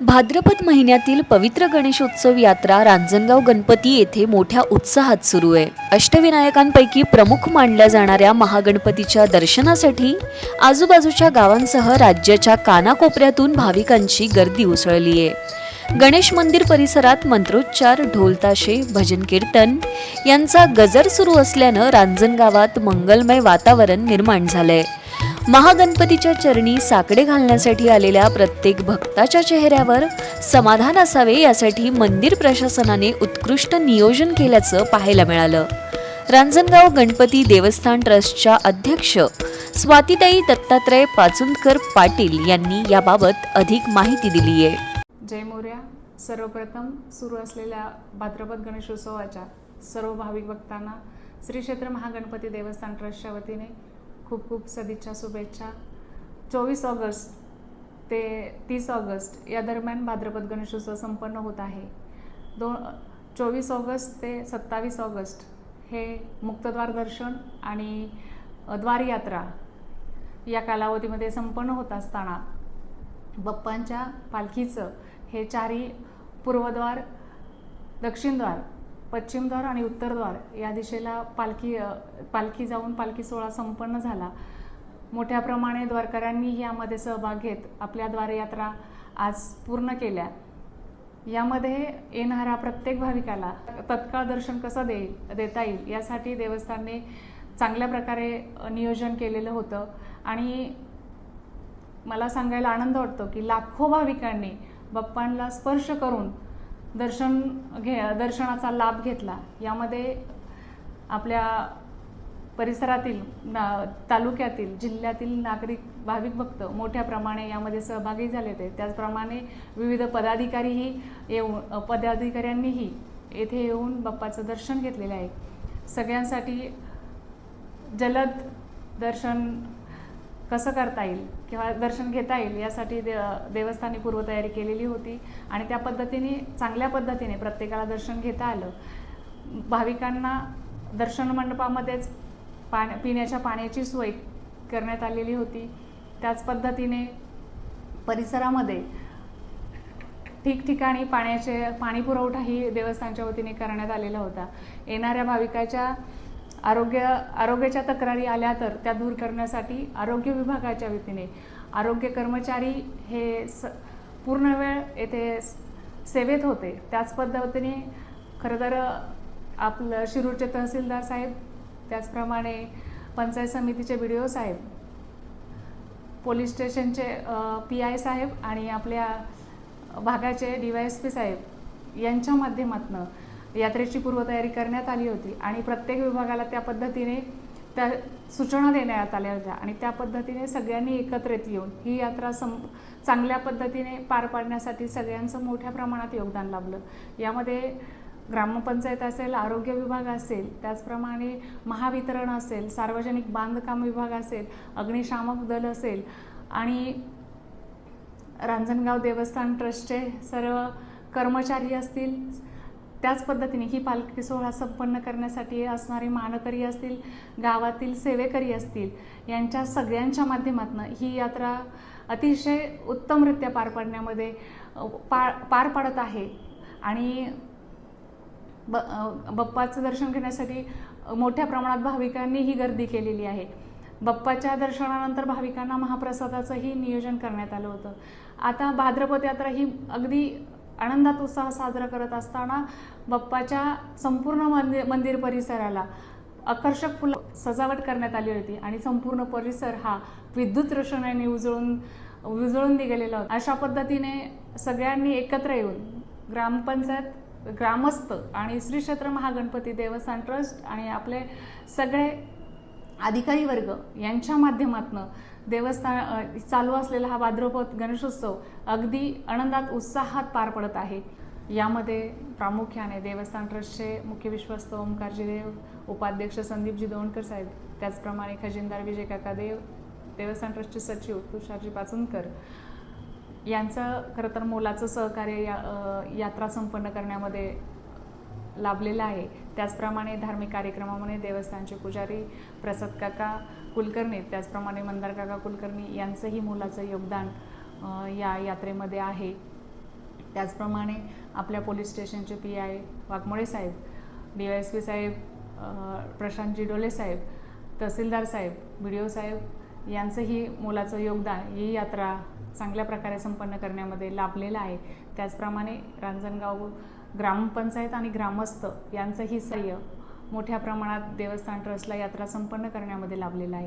भाद्रपद महिन्यातील पवित्र गणेशोत्सव यात्रा रांजणगाव गणपती येथे मोठ्या उत्साहात सुरू आहे. अष्टविनायकांपैकी प्रमुख मानल्या जाणाऱ्या महागणपतीच्या दर्शनासाठी आजूबाजूच्या गावांसह राज्याच्या कानाकोपऱ्यातून भाविकांची गर्दी उसळली आहे. गणेश मंदिर परिसरात मंत्रोच्चार ढोलताशे भजन कीर्तन यांचा गजर सुरू असल्यानं रांजणगावात मंगलमय वातावरण निर्माण झालंय. महागणपतीच्या चरणी साकडे घालण्यासाठी आलेल्या प्रत्येक भक्ताच्या चेहऱ्यावर समाधान असावे यासाठी मंदिर प्रशासनाने उत्कृष्ट नियोजन केल्याचं पाहायला मिळालं. रांजणगाव गणपती देवस्थान ट्रस्टच्या अध्यक्ष स्वातीताई दत्तात्रय पाचुंदकर पाटील यांनी याबाबत अधिक माहिती दिली आहे. जय मोर्या. सर्वप्रथम सुरू असलेल्या भाद्रपद गणेशोत्सवाच्या सर्व भाविक भक्तांना श्री क्षेत्र महागणपती देवस्थान ट्रस्टच्या वतीने खूप खूप सदिच्छा शुभेच्छा. चोवीस ऑगस्ट ते तीस ऑगस्ट या दरम्यान भाद्रपद गणेशोत्सव संपन्न होत आहे. दोन चोवीस ऑगस्ट ते सत्तावीस ऑगस्ट हे मुक्तद्वार दर्शन आणि द्वारयात्रा या कालावधीमध्ये संपन्न होत असताना बाप्पांच्या पालखीचं हे चारही पूर्वद्वार दक्षिणद्वार पश्चिमद्वार आणि उत्तरद्वार या दिशेला पालखी पालखी जाऊन पालखी सोहळा संपन्न झाला. मोठ्या प्रमाणे द्वारकऱ्यांनी यामध्ये सहभाग घेत आपल्या द्वारयात्रा आज पूर्ण केल्या. यामध्ये येणाऱ्या प्रत्येक भाविकाला तत्काळ दर्शन कसं देईल देता येईल यासाठी देवस्थानने चांगल्या प्रकारे नियोजन केलेलं होतं. आणि मला सांगायला आनंद वाटतो की लाखो भाविकांनी बाप्पांना स्पर्श करून दर्शन घे दर्शनाचा लाभ घेतला. यामध्ये आपल्या परिसरातील ना तालुक्यातील जिल्ह्यातील नागरिक भाविक भक्त मोठ्या प्रमाणे यामध्ये सहभागी झाले होते त्याचप्रमाणे विविध पदाधिकारीही येऊन पदाधिकाऱ्यांनीही येथे येऊन बाप्पाचं दर्शन घेतलेलं आहे. सगळ्यांसाठी जलद दर्शन कसं करता येईल किंवा दर्शन घेता येईल यासाठी दे देवस्थानी पूर्वतयारी केलेली होती. आणि त्या पद्धतीने चांगल्या पद्धतीने प्रत्येकाला दर्शन घेता आलं. भाविकांना दर्शन मंडपामध्येच पाण्या पिण्याच्या पाण्याची सोय करण्यात आलेली होती. त्याच पद्धतीने परिसरामध्ये ठिकठिकाणी पाण्याचे पाणी पुरवठाही देवस्थानच्या वतीने करण्यात आलेला होता. येणाऱ्या भाविकाच्या आरोग्य आरोग्याच्या तक्रारी आल्या तर त्या दूर करण्यासाठी आरोग्य विभागाच्या वतीने आरोग्य कर्मचारी हे स पूर्ण वेळ येथे सेवेत होते. त्याच पद्धतीने खरं तर आपलं शिरूरचे तहसीलदार साहेब त्याचप्रमाणे पंचायत समितीचे बी डी ओ साहेब पोलीस स्टेशनचे पी आय साहेब आणि आपल्या भागाचे डी वाय एस पी साहेब यांच्या माध्यमातून यात्रेची पूर्वतयारी करण्यात आली होती आणि प्रत्येक विभागाला त्या पद्धतीने त्या सूचना देण्यात आल्या होत्या आणि त्या पद्धतीने सगळ्यांनी एकत्रित येऊन ही यात्रा सं चांगल्या पद्धतीने पार पाडण्यासाठी सगळ्यांचं मोठ्या प्रमाणात योगदान लाभलं. यामध्ये ग्रामपंचायत असेल आरोग्य विभाग असेल त्याचप्रमाणे महावितरण असेल सार्वजनिक बांधकाम विभाग असेल अग्निशामक दल असेल आणि रांजणगाव देवस्थान ट्रस्टचे सर्व कर्मचारी असतील त्याच पद्धतीने ही पालखी सोहळा संपन्न करण्यासाठी असणारे मानकरी असतील गावातील सेवेकरी असतील यांच्या सगळ्यांच्या माध्यमातून ही यात्रा अतिशय उत्तमरित्या पार पाडण्यामध्ये पा पार पार पाडत आहे. आणि ब बप्पाचं दर्शन घेण्यासाठी मोठ्या प्रमाणात भाविकांनी ही गर्दी केलेली आहे. बप्पाच्या दर्शनानंतर भाविकांना महाप्रसादाचंही नियोजन करण्यात आलं होतं. आता भाद्रपद यात्रा ही अगदी आनंदात उत्साह साजरा करत असताना बाप्पाच्या संपूर्ण मंदिर मंदिर परिसराला आकर्षक फुलं सजावट करण्यात आली होती. आणि संपूर्ण परिसर हा विद्युत रोषणाने उजळून उजळून निघालेला होता. अशा पद्धतीने सगळ्यांनी एकत्र येऊन ग्रामपंचायत ग्रामस्थ आणि श्री क्षेत्र महागणपती देवस्थान ट्रस्ट आणि आपले सगळे अधिकारी वर्ग यांच्या माध्यमातून देवस्थान चालू असलेला हा भाद्रपद गणेशोत्सव अगदी आनंदात उत्साहात पार पडत आहे. यामध्ये प्रामुख्याने देवस्थान ट्रस्टचे मुख्य विश्वस्त ओंकारजी देव उपाध्यक्ष संदीपजी दोणकर साहेब त्याचप्रमाणे खजिनदार विजय काका देव देवस्थान ट्रस्टचे सचिव तुषारजी पाचुंदकर यांचं खरं तर मोलाचं सहकार्य या यात्रा संपन्न करण्यामध्ये लाभलेला आहे. त्याचप्रमाणे धार्मिक कार्यक्रमामध्ये देवस्थानचे पुजारी प्रसाद काका कुलकर्णी त्याचप्रमाणे मंदार काका कुलकर्णी यांचंही मुलाचं योगदान या यात्रेमध्ये आहे. त्याचप्रमाणे आपल्या पोलीस स्टेशनचे पी आय वाघमोळे साहेब डी वाय एस पी साहेब प्रशांत प्रशांतजी डोले साहेब तहसीलदार साहेब बी डी ओ साहेब यांचंही मोलाचं योगदान ही यात्रा चांगल्या प्रकारे संपन्न करण्यामध्ये लाभलेलं आहे. त्याचप्रमाणे रांजणगाव ग्रामपंचायत आणि ग्रामस्थ यांचंही सहाय्य मोठ्या प्रमाणात देवस्थान ट्रस्टला यात्रा संपन्न करण्यामध्ये लाभलेलं आहे.